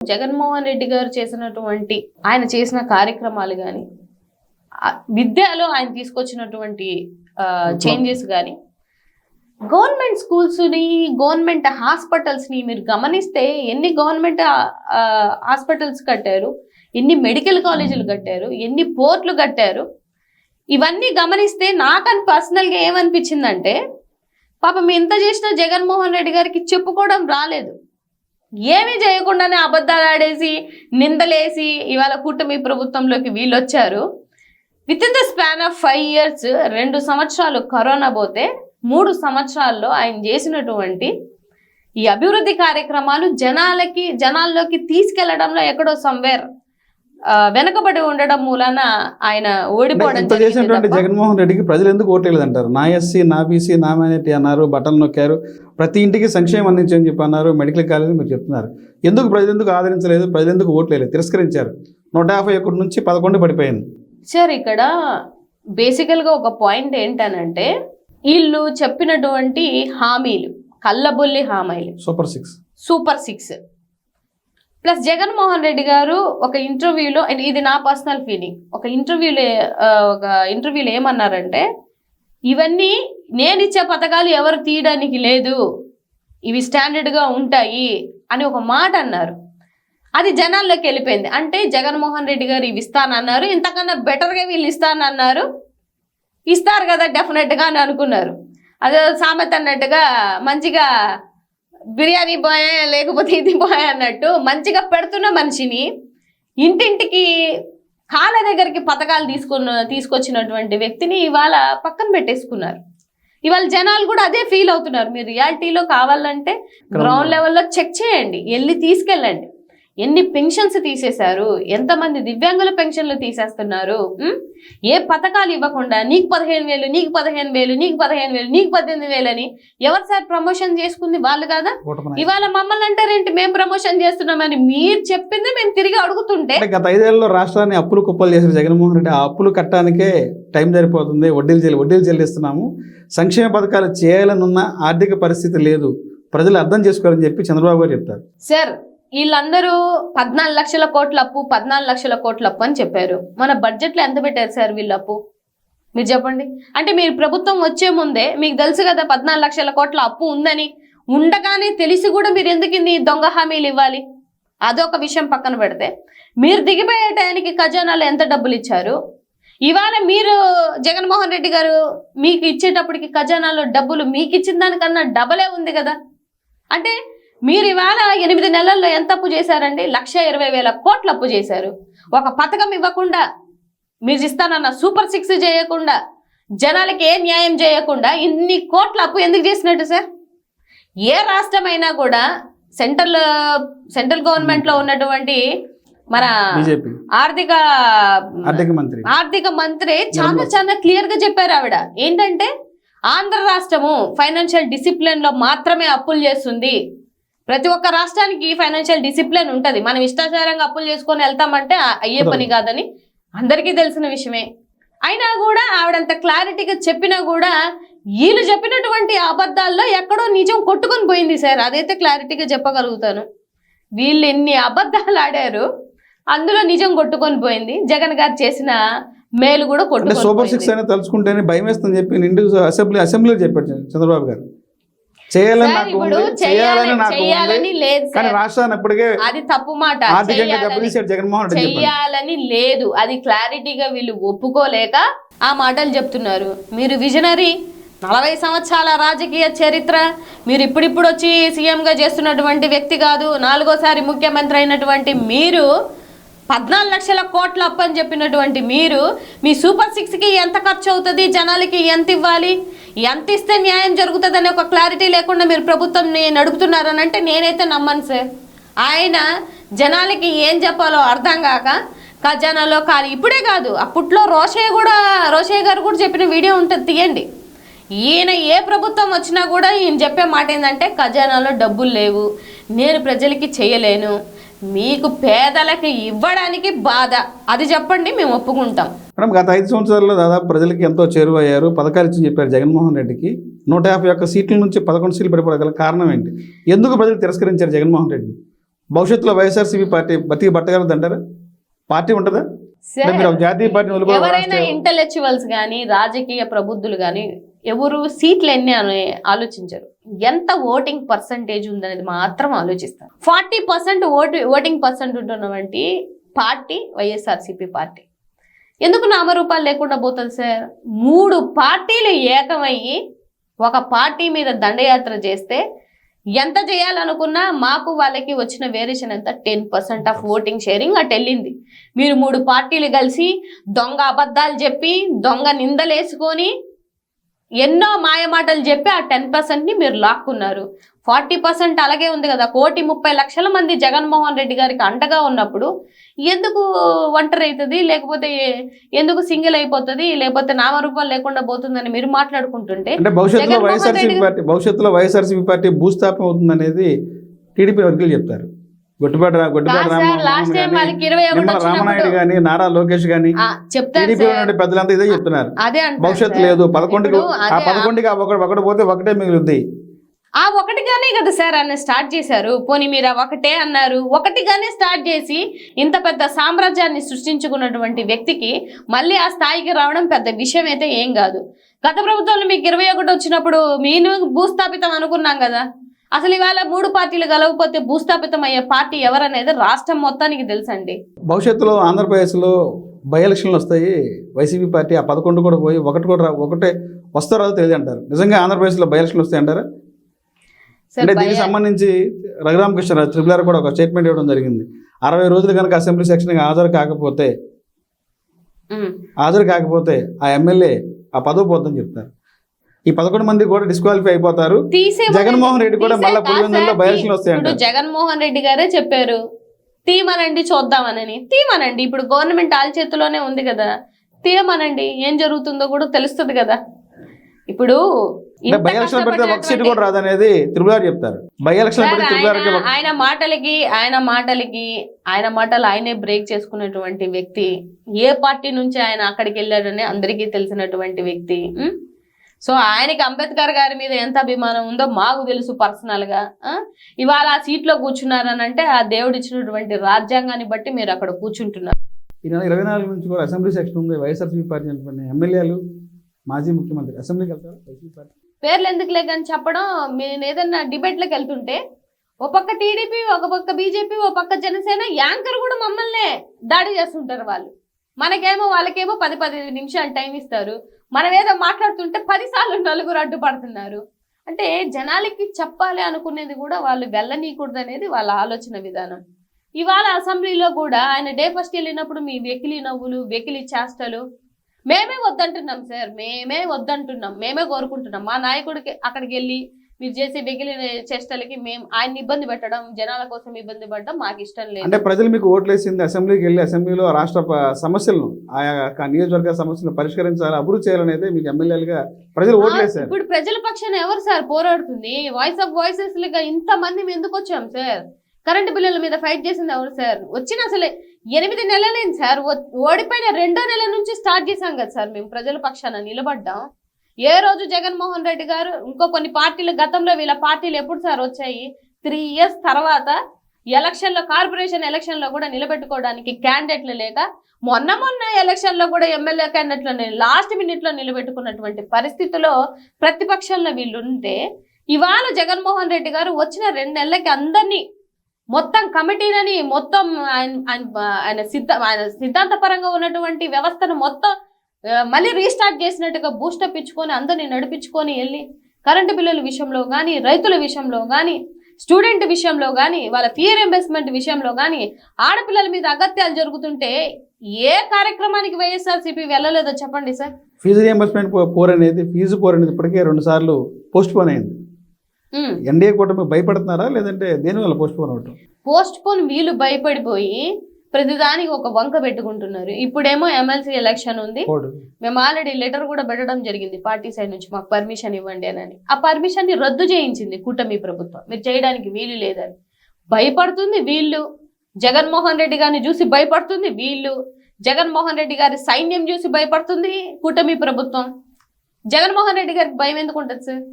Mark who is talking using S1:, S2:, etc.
S1: జగన్మోహన్ రెడ్డి గారు చేసినటువంటి ఆయన చేసిన కార్యక్రమాలు కానీ విద్యలో ఆయన తీసుకొచ్చినటువంటి చేంజెస్ కానీ గవర్నమెంట్ స్కూల్స్ని గవర్నమెంట్ హాస్పిటల్స్ని మీరు గమనిస్తే ఎన్ని గవర్నమెంట్ హాస్పిటల్స్ కట్టారు ఎన్ని మెడికల్ కాలేజీలు కట్టారు ఎన్ని పోర్ట్లు కట్టారు ఇవన్నీ గమనిస్తే నాకని పర్సనల్గా ఏమనిపించిందంటే పాపం ఎంత చేసినా జగన్మోహన్ రెడ్డి గారికి చెప్పుకోవడం రాలేదు. ఏమీ చేయకుండానే అబద్ధాలు ఆడేసి నిందలేసి ఇవాళ కూటమి ప్రభుత్వంలోకి వీళ్ళు వచ్చారు with in the span of five years రెండు సంవత్సరాలు కరోనా పోతే మూడు సంవత్సరాల్లో ఆయన చేసినటువంటి ఈ అభివృద్ధి కార్యక్రమాలు జనాలకి జనాల్లోకి తీసుకెళ్ళడంలో ఎక్కడో సంవేర్ వెనకబడి ఉండడం మూలన ఆయన ఓడిపోవడం
S2: చేసినటువంటి జగన్మోహన్ రెడ్డికి ప్రజలు ఎందుకు ఓట్లేదు అంటారు నా ఎస్సీ నా బీసీ నా మైనార్టీ అన్నారు బట్టలు నొక్కారు. ప్రతి ఇంటికి సంక్షేమం అందించని చెప్పి అన్నారు మెడికల్ కాలేజ్ మీరు చెప్తున్నారు. ఎందుకు ప్రజలు ఎందుకు ఆదరించలేదు? ప్రజలు ఎందుకు ఓట్లేదు తిరస్కరించారు. నూట యాభై ఒకటి నుంచి పదకొండు పడిపోయింది.
S1: సార్ ఇక్కడ బేసికల్గా ఒక పాయింట్ ఏంటనంటే వీళ్ళు చెప్పినటువంటి హామీలు కళ్ళబొల్లి హామీలు.
S2: Super six.
S1: Super six. Plus Jaganmohan Reddy garu ఒక ఇంటర్వ్యూలో అండ్ ఇది నా పర్సనల్ ఫీలింగ్ ఒక ఇంటర్వ్యూలో ఒక ఇంటర్వ్యూలో ఏమన్నారంటే ఇవన్నీ నేను ఇచ్చే పథకాలు ఎవరు తీయడానికి లేదు. ఇవి స్టాండర్డ్గా ఉంటాయి అని ఒక మాట అన్నారు. అది జనాల్లోకి వెళ్ళిపోయింది. అంటే జగన్మోహన్ రెడ్డి గారు ఇవి ఇస్తానన్నారు ఇంతకన్నా బెటర్గా వీళ్ళు ఇస్తానన్నారు. ఇస్తారు కదా డెఫినెట్గా అని అనుకున్నారు. అదే సామెత అన్నట్టుగా మంచిగా బిర్యానీ బాయ్ లేకపోతే ఇది బాయ్ అన్నట్టు మంచిగా పెడుతున్న మనిషిని ఇంటింటికి కాళ్ళ దగ్గరికి పథకాలు తీసుకున్న తీసుకొచ్చినటువంటి వ్యక్తిని ఇవాళ పక్కన పెట్టేసుకున్నారు. ఇవాళ జనాలు కూడా అదే ఫీల్ అవుతున్నారు. మీరు రియాలిటీలో కావాలంటే గ్రౌండ్ లెవెల్లో చెక్ చేయండి. వెళ్ళి తీసుకెళ్ళండి. ఎన్ని పెన్షన్స్ తీసేశారు? ఎంతమంది దివ్యాంగుల పెన్షన్లు తీసేస్తున్నారు? ఏ పథకాలు ఇవ్వకుండా నీకు పదిహేను వేలు నీకు పదిహేను వేలు నీకు పదిహేను వేలు నీకు పద్దెనిమిది వేలు అని ఎవరు సార్ ప్రమోషన్ చేసుకుంది? వాళ్ళు కాదా? ఇవాళ మమ్మల్ని అంటారేంటి మేము ప్రమోషన్ చేస్తున్నామని మీరు చెప్పింది మేము తిరిగి అడుగుతుంటే
S2: గత ఐదేళ్ళలో రాష్ట్రాన్ని అప్పులు కుప్పలు చేసిన జగన్మోహన్ రెడ్డి ఆ అప్పులు కట్టడానికే టైం సరిపోతుంది. వడ్డీలు చెల్లి వడ్డీలు చెల్లిస్తున్నాము. సంక్షేమ పథకాలు చేయాలనున్న ఆర్థిక పరిస్థితి లేదు. ప్రజలు అర్థం చేసుకోవాలని చెప్పి చంద్రబాబు గారు చెప్తారు.
S1: సార్ వీళ్ళందరూ పద్నాలుగు లక్షల కోట్ల అప్పు పద్నాలుగు లక్షల కోట్ల అప్పు అని చెప్పారు. మన బడ్జెట్లో ఎంత పెట్టారు సార్ వీళ్ళ అప్పు? మీరు చెప్పండి. అంటే మీరు ప్రభుత్వం వచ్చే ముందే మీకు తెలుసు కదా పద్నాలుగు లక్షల కోట్ల అప్పు ఉందని. ఉండగానే తెలిసి కూడా మీరు ఎందుకు ఇన్ని దొంగ హామీలు ఇవ్వాలి? అదొక విషయం పక్కన పెడితే. మీరు దిగిపోయే టయానికి ఖజానాలో ఎంత డబ్బులు ఇచ్చారు? ఇవాళ మీరు జగన్మోహన్ రెడ్డి గారు మీకు ఇచ్చేటప్పటికి ఖజానాలో డబ్బులు మీకు ఇచ్చిన దానికన్నా డబలే ఉంది కదా. అంటే మీరు ఇవాళ ఎనిమిది నెలల్లో ఎంత అప్పు చేశారండి? లక్ష ఇరవై వేల కోట్ల అప్పు చేశారు. ఒక పథకం ఇవ్వకుండా మీరు ఇస్తానన్న సూపర్ సిక్స్ చేయకుండా జనాలకి ఏ న్యాయం చేయకుండా ఇన్ని కోట్ల అప్పు ఎందుకు చేసినట్టు సార్? ఏ రాష్ట్రమైనా కూడా సెంట్రల్ సెంట్రల్ గవర్నమెంట్లో ఉన్నటువంటి మన ఆర్థిక
S2: ఆర్థిక మంత్రి.
S1: ఆర్థిక మంత్రి చాలా. చాలా క్లియర్గా చెప్పారు ఆవిడ. ఏంటంటే ఆంధ్ర రాష్ట్రము ఫైనాన్షియల్ డిసిప్లిన్లో మాత్రమే అప్పులు చేస్తుంది. ప్రతి ఒక్క రాష్ట్రానికి ఫైనాన్షియల్ డిసిప్లిన్ ఉంటది. మనం ఇష్టాచారంగా అప్పులు చేసుకొని వెళ్తామంటే అయ్యే పని కాదని అందరికీ తెలిసిన విషయమే. అయినా కూడా ఆవిడంత క్లారిటీగా చెప్పినా కూడా వీళ్ళు చెప్పినటువంటి అబద్ధాల్లో ఎక్కడో నిజం కొట్టుకొని పోయింది సార్. అదైతే క్లారిటీగా చెప్పగలుగుతాను. వీళ్ళు ఎన్ని అబద్ధాలు ఆడారు అందులో నిజం కొట్టుకొని పోయింది. జగన్ గారు చేసిన మేలు కూడా
S2: అంటే
S1: కొట్టుకొని
S2: సూపర్. సిక్స్ అనేది తలుచుకుంటేనే భయం వేస్తుందని చెప్పి నిండు అసెంబ్లీ అసెంబ్లీలో చెప్పాడు చంద్రబాబు గారు. చేయాలని నాకు
S1: లేదు
S2: కానీ రాష్ట్రాన్ని
S1: అది తప్పు మాట. చేయాలని
S2: జగన్మోహన్ రెడ్డి
S1: లేదు. అది క్లారిటీగా వీళ్ళు ఒప్పుకోలేక ఆ మాటలు చెప్తున్నారు. మీరు విజనరీ నలభై సంవత్సరాల రాజకీయ చరిత్ర మీరు ఇప్పుడిప్పుడు వచ్చి సీఎంగా చేస్తున్నటువంటి వ్యక్తి కాదు నాలుగోసారి ముఖ్యమంత్రి అయినటువంటి మీరు పద్నాలుగు లక్షల కోట్ల అప్పు అని చెప్పినటువంటి మీరు మీ సూపర్ సిక్స్కి ఎంత ఖర్చు అవుతుంది జనాలకి ఎంత ఇవ్వాలి ఎంత ఇస్తే న్యాయం జరుగుతుంది ఒక క్లారిటీ లేకుండా మీరు ప్రభుత్వం నడుపుతున్నారని అంటే నేనైతే నమ్మను సార్. ఆయన జనాలకి ఏం చెప్పాలో అర్థం కాక ఖజానాలో కాదు ఇప్పుడే కాదు అప్పట్లో రోషయ్య కూడా రోషయ్య గారు కూడా చెప్పిన వీడియో ఉంటుంది తీయండి. ఈయన ఏ ప్రభుత్వం వచ్చినా కూడా ఈయన చెప్పే మాట ఏంటంటే ఖజానాలో డబ్బులు లేవు నేను ప్రజలకి చేయలేను మీకు పేదలకి ఇవ్వడానికి బాధ. అది చెప్పండి మేము ఒప్పుకుంటాం.
S2: మేడం గత ఐదు సంవత్సరాల్లో దాదాపు ప్రజలకి ఎంతో చేరువయ్యారు. పథకాలు ఇచ్చి చెప్పారు జగన్మోహన్ రెడ్డికి. నూట యాభై ఒక్క సీట్ల నుంచి పదకొండు సీట్లు పడిపోగల కారణం ఏంటి? ఎందుకు ప్రజలు తిరస్కరించారు జగన్మోహన్ రెడ్డిని? భవిష్యత్తులో వైఎస్ఆర్సీపీ పార్టీ బతికి బట్టగలదు అంటారా? పార్టీ ఉంటుందా? జాతీయ వదులుకోవడం
S1: ఎవరైనా ఇంటలెక్చువల్స్ కానీ రాజకీయ ప్రబుద్ధులు కానీ ఎవరు సీట్లు ఎన్ని అని ఆలోచించరు. ఎంత ఓటింగ్ పర్సంటేజ్ ఉందనేది మాత్రం ఆలోచిస్తారు forty percent vote voting percent ఉంటున్నటువంటి పార్టీ వైఎస్ఆర్సీపీ పార్టీ. ఎందుకు నామరూపాలు లేకుండా పోతుంది సార్? మూడు పార్టీలు ఏకమయ్యి ఒక పార్టీ మీద దండయాత్ర చేస్తే ఎంత చేయాలనుకున్నా మాకు వాళ్ళకి వచ్చిన వేరియేషన్ ఎంత? Ten percent of voting sharing అటు వెళ్ళింది. మీరు మూడు పార్టీలు కలిసి దొంగ అబద్ధాలు చెప్పి దొంగ నిందలేసుకొని ఎన్నో మాయమాటలు చెప్పి ఆ టెన్ని మీరు లాక్కున్నారు. ఫార్టీ పర్సెంట్ అలాగే ఉంది కదా కోటి ముప్పై లక్షల మంది జగన్మోహన్ రెడ్డి గారికి అండగా ఉన్నప్పుడు ఎందుకు ఒంటరి అవుతుంది లేకపోతే ఎందుకు సింగిల్ అయిపోతుంది? లేకపోతే నామరూపాలు లేకుండా పోతుందని మీరు మాట్లాడుకుంటుంటే
S2: అంటే భవిష్యత్తులో వైఎస్ఆర్సీపీ పార్టీ భవిష్యత్తులో వైఎస్ఆర్సీపీ పార్టీ భూస్థాపన అవుతుంది అనేది టీడీపీ వర్గీయులు చెప్తారు. గొడ్డుపాటి రా- గొడ్డుపాటి
S1: కాదు సార్ లాస్ట్
S2: రామమోహన్
S1: టైం
S2: గాని,
S1: వాళ్ళకి ఇరవై ఒకటి
S2: నిమ్మల రామనాయుడు గాని నారా లోకేష్ గాని టీడీపీ పెద్దలంతా ఇదే చెప్తున్నారు. భవిష్యత్తు. లేదు పదకొండుకి
S1: ఇప్పుడు
S2: ఆ పదకొండుకి ఒకటి పోతే ఒకటే మిగులుద్ది.
S1: ఆ ఒకటిగానే కదా సార్ ఆయన స్టార్ట్ చేశారు. పోనీ మీరు ఒకటే అన్నారు. ఒకటిగానే స్టార్ట్ చేసి ఇంత పెద్ద సామ్రాజ్యాన్ని సృష్టించుకున్నటువంటి వ్యక్తికి మళ్ళీ ఆ స్థాయికి రావడం పెద్ద విషయం అయితే ఏం కాదు. గత ప్రభుత్వంలో మీకు ఇరవై ఒకటి వచ్చినప్పుడు మీరు భూస్థాపితం అనుకున్నాం కదా. అసలు ఇవాళ మూడు పార్టీలు కలవకపోతే భూస్థాపితం అయ్యే పార్టీ ఎవరనేది రాష్ట్రం మొత్తానికి తెలుసండి.
S2: భవిష్యత్తులో ఆంధ్రప్రదేశ్లో బై ఎలక్షన్లు వస్తాయి వైసీపీ పార్టీ ఆ పదకొండు కూడా పోయి ఒకటి కూడా ఒకటే వస్తారో తెలియదు అంటారు. నిజంగా ఆంధ్రప్రదేశ్లో బై ఎలక్షన్లు వస్తాయి అంటారా? అంటే దీనికి సంబంధించి రఘురామకృష్ణరాజు త్రిపుల్ ఆర్ కూడా ఒక స్టేట్మెంట్ ఇవ్వడం జరిగింది. అరవై రోజులు కనుక అసెంబ్లీ సెక్షన్కి హాజరు కాకపోతే. హాజరు కాకపోతే ఆ ఎమ్మెల్యే ఆ పదవి పోద్దని చెప్తారు. ఈ పదకొండు మంది కూడా డిస్క్వాలిఫై అయిపోతారు. జగన్మోహన్ రెడ్డి కూడా మళ్ళా పులివెందులలో వస్తాయంట.
S1: జగన్మోహన్ రెడ్డి గారే చెప్పారు. తీమనండి చూద్దామనని. తీమనండి ఇప్పుడు గవర్నమెంట్ ఆల్ చేతిలోనే ఉంది కదా. తీయమనండి ఏం జరుగుతుందో కూడా తెలుస్తుంది కదా. ఇప్పుడు
S2: అంటే
S1: ఇంత
S2: బై ఎలక్షన్ పెడితే ఒక సీట్
S1: కష్టపడినటువంటి-
S2: కూడా రాదనేది త్రిపుల్ ఆర్ చెప్తారు. బై ఎలక్షన్
S1: సార్,
S2: పెడితే త్రిపుల్
S1: ఆయన మాటలకి ఆయన మాటలకి ఆయన మాటలు ఆయనే బ్రేక్ చేసుకున్నటువంటి వ్యక్తి. ఏ పార్టీ నుంచి ఆయన అక్కడికి వెళ్ళాడని అందరికీ తెలిసినటువంటి వ్యక్తి? సో ఆయనకి అంబేద్కర్ గారి మీద ఎంత అభిమానం ఉందో మాకు తెలుసు పర్సనల్గా. ఆ? ఇవాళ ఆ సీట్లో కూర్చున్నారని అంటే ఆ దేవుడు ఇచ్చినటువంటి రాజ్యాంగాన్ని బట్టి మీరు అక్కడ కూర్చుంటున్నారు.
S2: ఈ నెల ఇరవై నాలుగు నుంచి కూడా అసెంబ్లీ సెక్షన్ ఉంది. వైఎస్ఆర్సీపీ పార్టీ ఎమ్మెల్యేలు మాజీ ముఖ్యమంత్రి అసెంబ్లీకి వెళ్తారు పార్టీ.
S1: పేర్లు ఎందుకు లేకని చెప్పడం నేను ఏదన్నా డిబేట్లకు వెళ్తుంటే ఓ పక్క టీడీపీ ఒక పక్క బీజేపీ ఓ పక్క జనసేన యాంకర్ కూడా మమ్మల్నే దాడి చేస్తుంటారు వాళ్ళు. మనకేమో వాళ్ళకేమో పది పది నిమిషాలు టైం ఇస్తారు. మనం ఏదో మాట్లాడుతుంటే పది సార్లు నలుగురు అడ్డుపడుతున్నారు. అంటే జనాలకి చెప్పాలి అనుకునేది కూడా వాళ్ళు వెళ్ళనీయకూడదు అనేది వాళ్ళ ఆలోచన విధానం. ఇవాళ అసెంబ్లీలో కూడా ఆయన డే ఫస్ట్ వెళ్ళినప్పుడు మీ వెకిలి నవ్వులు వెకిలి చేష్టలు మేమే వద్దంటున్నాం సార్ మేమే వద్దంటున్నాం మేమే కోరుకుంటున్నాం. మా నాయకుడికి అక్కడికి వెళ్ళి మీరు చేసే వెకిలి చేష్టలకి మేము ఆయన ఇబ్బంది పెట్టడం జనాల కోసం ఇబ్బంది పడడం మాకు ఇష్టం లేదు.
S2: అంటే ప్రజలు మీకు ఓట్లేసింది అసెంబ్లీకి వెళ్ళి అసెంబ్లీలో రాష్ట్ర సమస్యలను ఆయా నియోజకవర్గ సమస్యలను పరిష్కరించాలి అభివృద్ధి చేయాలనేది మీకు ఎమ్మెల్యేలుగా ప్రజలు
S1: ఆ,
S2: ఓట్లేశారు.
S1: ఇప్పుడు ప్రజల పక్షాన ఎవరు సార్ పోరాడుతుంది? వాయిస్ ఆఫ్ వాయిసెస్ లుగా ఇంత మంది మేము ఎందుకు వచ్చాం సార్? కరెంటు బిల్లుల మీద ఫైట్ చేసింది ఎవరు సార్? వచ్చిన అసలే ఎనిమిది నెలలైంది సార్. ఓడిపోయిన రెండో నెల నుంచి స్టార్ట్ చేశాం కదా సార్ మేము ప్రజల పక్షాన నిలబడ్డాం. ఏ రోజు జగన్మోహన్ రెడ్డి గారు ఇంకో కొన్ని పార్టీలు గతంలో వీళ్ళ పార్టీలు ఎప్పుడు సార్ వచ్చాయి? త్రీ ఇయర్స్ తర్వాత ఎలక్షన్లో కార్పొరేషన్ ఎలక్షన్లో కూడా నిలబెట్టుకోవడానికి క్యాండిడేట్లు లేక మొన్న మొన్న ఎలక్షన్లో కూడా ఎమ్మెల్యే క్యాండిడేట్లను లాస్ట్ మినిట్లో నిలబెట్టుకున్నటువంటి పరిస్థితిలో ప్రతిపక్షంలో వీళ్ళు ఉంటే ఇవాళ జగన్మోహన్ రెడ్డి గారు వచ్చిన రెండు నెలలకి అందరినీ మొత్తం కమిటీలని మొత్తం ఆయన ఆయన ఆయన సిద్ధ ఆయన సిద్ధాంతపరంగా ఉన్నటువంటి వ్యవస్థను మొత్తం మళ్ళీ రీస్టార్ట్ చేసినట్టుగా బూస్టప్ ఇచ్చుకొని అందరినీ నడిపించుకొని వెళ్ళి కరెంటు బిల్లుల విషయంలో కానీ రైతుల విషయంలో కానీ స్టూడెంట్ విషయంలో కానీ వాళ్ళ ఫీ రింబర్స్మెంట్ విషయంలో కానీ ఆడపిల్లల మీద అగత్యాలు జరుగుతుంటే ఏ కార్యక్రమానికి వైఎస్ఆర్సీపీ వెళ్ళలేదో చెప్పండి సార్.
S2: ఫీజు రియంబర్స్మెంట్ పోర్ అనేది ఫీజు పోర్ అనేది ఇప్పటికే రెండు సార్లు పోస్ట్ పోన్ అయింది. ఎన్డీఏ కూటమి భయపడుతున్నారా? లేదంటే దేనివల్ల పోస్ట్ పోన్ అవటం
S1: పోస్ట్ పోన్ వీళ్ళు భయపడిపోయి ప్రతిదానికి ఒక వంక పెట్టుకుంటున్నారు. ఇప్పుడేమో ఎమ్మెల్సీ ఎలక్షన్ ఉంది. మేము ఆల్రెడీ లెటర్ కూడా పెట్టడం జరిగింది పార్టీ సైడ్ నుంచి మాకు పర్మిషన్ ఇవ్వండి అని ఆ పర్మిషన్ని రద్దు చేయించింది కూటమి ప్రభుత్వం. మీరు చేయడానికి వీలు లేదని. భయపడుతుంది వీళ్ళు. జగన్మోహన్ రెడ్డి గారిని చూసి భయపడుతుంది వీళ్ళు. జగన్మోహన్ రెడ్డి గారి సైన్యం చూసి భయపడుతుంది కూటమి ప్రభుత్వం. జగన్మోహన్ రెడ్డి గారికి భయం ఎందుకు ఉంటుంది సార్?